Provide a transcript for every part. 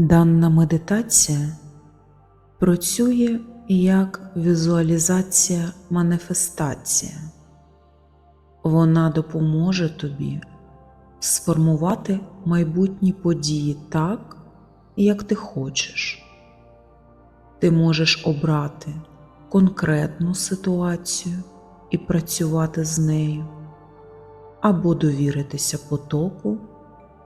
Дана медитація працює як візуалізація маніфестація. Вона допоможе тобі сформувати майбутні події так, як ти хочеш. Ти можеш обрати конкретну ситуацію і працювати з нею, або довіритися потоку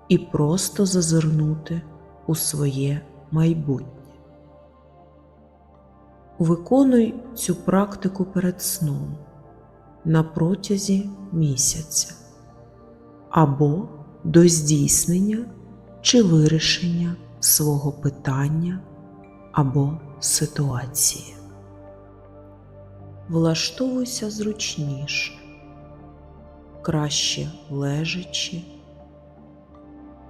і просто зазирнути у своє майбутнє. Виконуй цю практику перед сном на протязі місяця або до здійснення чи вирішення свого питання або ситуації. Влаштовуйся зручніше, краще лежачи,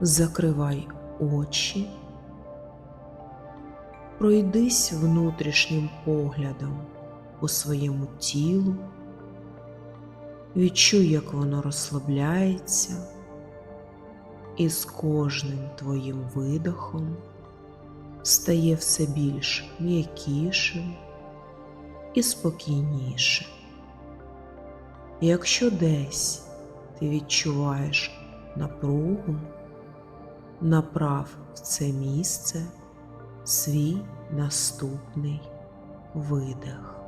закривай очі, пройдись внутрішнім поглядом по своєму тілу, відчуй, як воно розслабляється, і з кожним твоїм видохом стає все більш м'якішим і спокійнішим. Якщо десь ти відчуваєш напругу, направ в це місце свій наступний видих.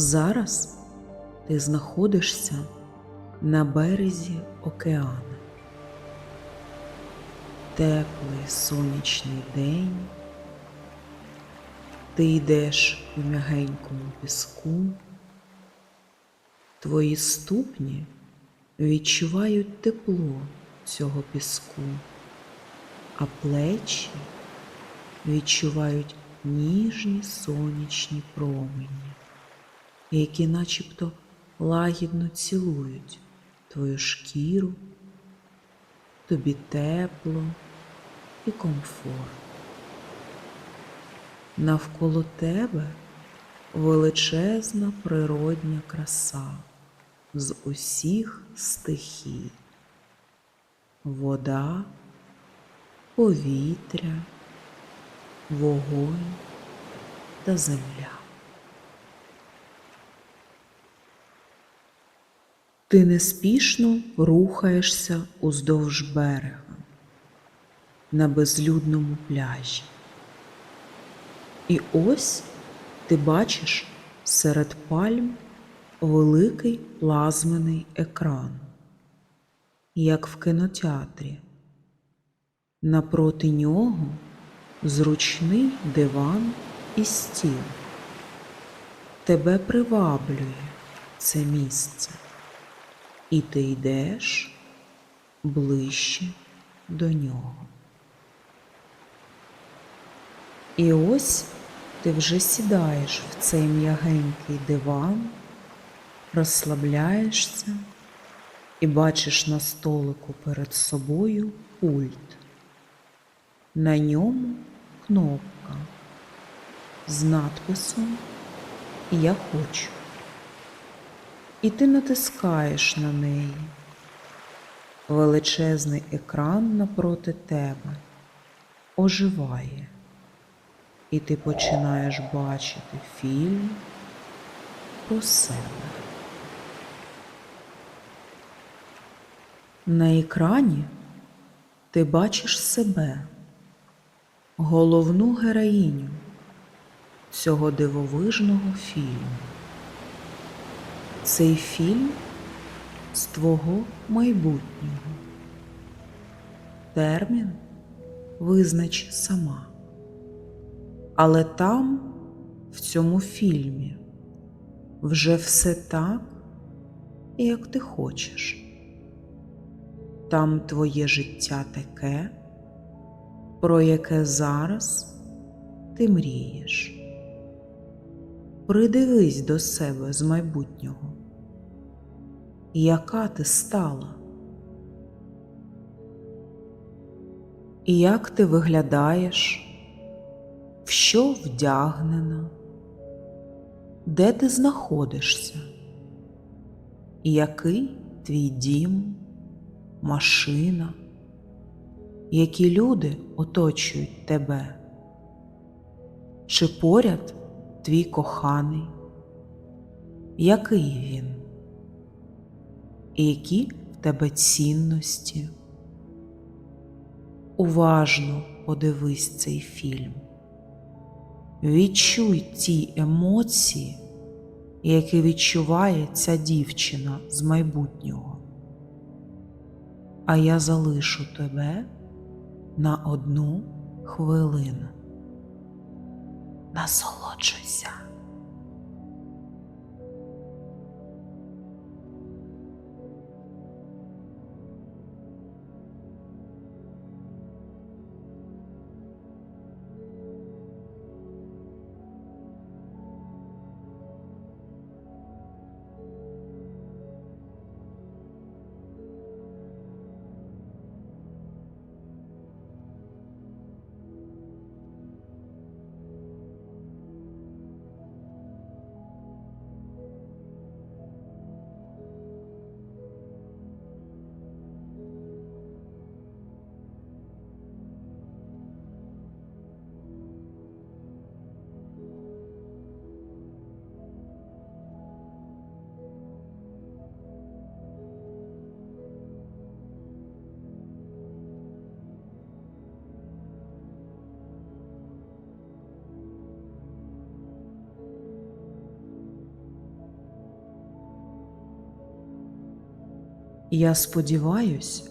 Зараз ти знаходишся на березі океану. Теплий сонячний день. Ти йдеш у м'ягенькому піску. Твої ступні відчувають тепло цього піску, а плечі відчувають ніжні сонячні промені які начебто лагідно цілують твою шкіру, тобі тепло і комфорт. Навколо тебе величезна природня краса з усіх стихій, вода, повітря, вогонь та земля. Ти неспішно рухаєшся уздовж берега на безлюдному пляжі. І ось ти бачиш серед пальм великий плазмений екран, як в кінотеатрі. Напроти нього зручний диван і стіл. Тебе приваблює це місце і ти йдеш ближче до нього. І ось ти вже сідаєш в цей м'ягенький диван, розслабляєшся і бачиш на столику перед собою пульт. На ньому кнопка з надписом Я хочу і ти натискаєш на неї. Величезний екран напроти тебе оживає, і ти починаєш бачити фільм про себе. На екрані ти бачиш себе, головну героїню цього дивовижного фільму. Цей фільм з твого майбутнього. Термін визнач сама. Але там, в цьому фільмі, вже все так, як ти хочеш. Там твоє життя таке, про яке зараз ти мрієш. Придивись до себе з майбутнього яка ти стала? Як ти виглядаєш? В що вдягнена? Де ти знаходишся? Який твій дім, машина? Які люди оточують тебе? Чи поряд твій коханий? Який він? І які в тебе цінності? Уважно подивись цей фільм. Відчуй ті емоції, які відчуває ця дівчина з майбутнього. А я залишу тебе на одну хвилину. Насолоджуйся. Я сподіваюсь,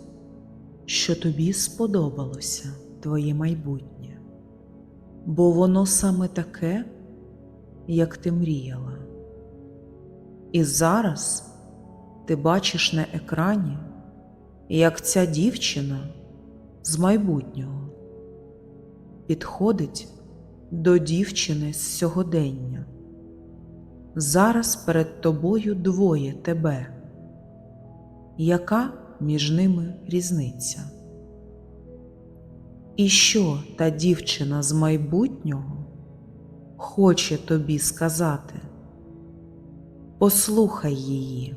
що тобі сподобалося твоє майбутнє, бо воно саме таке, як ти мріяла. І зараз ти бачиш на екрані, як ця дівчина з майбутнього підходить до дівчини з сьогодення. Зараз перед тобою двоє тебе. Яка між ними різниця? І що та дівчина з майбутнього хоче тобі сказати? Послухай її.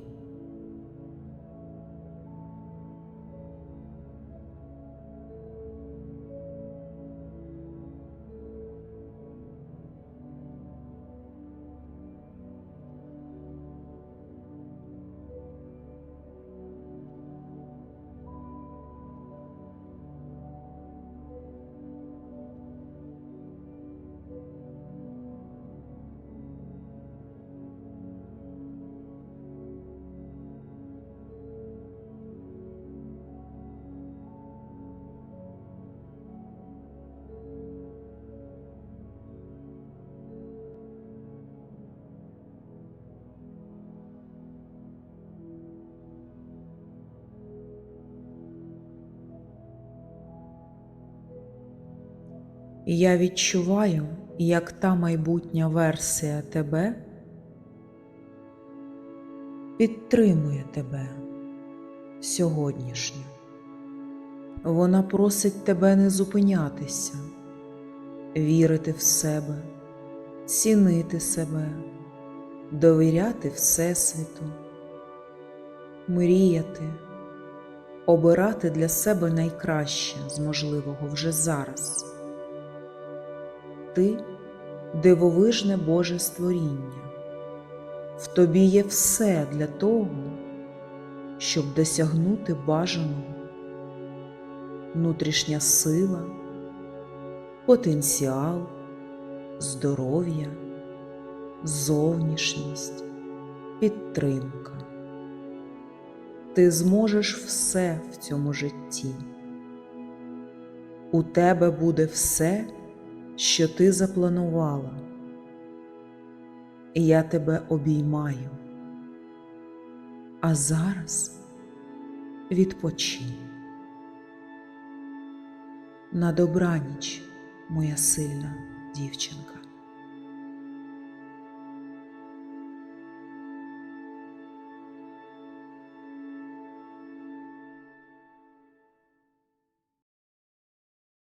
Я відчуваю, як та майбутня версія тебе підтримує тебе сьогоднішню. Вона просить тебе не зупинятися, вірити в себе, цінити себе, довіряти Всесвіту, мріяти, обирати для себе найкраще з можливого вже зараз. Ти дивовижне Боже створіння, в тобі є все для того, щоб досягнути бажаного, внутрішня сила, потенціал, здоров'я, зовнішність, підтримка. Ти зможеш все в цьому житті. У тебе буде все що ти запланувала, я тебе обіймаю. А зараз відпочинь. На добраніч, моя сильна дівчинка.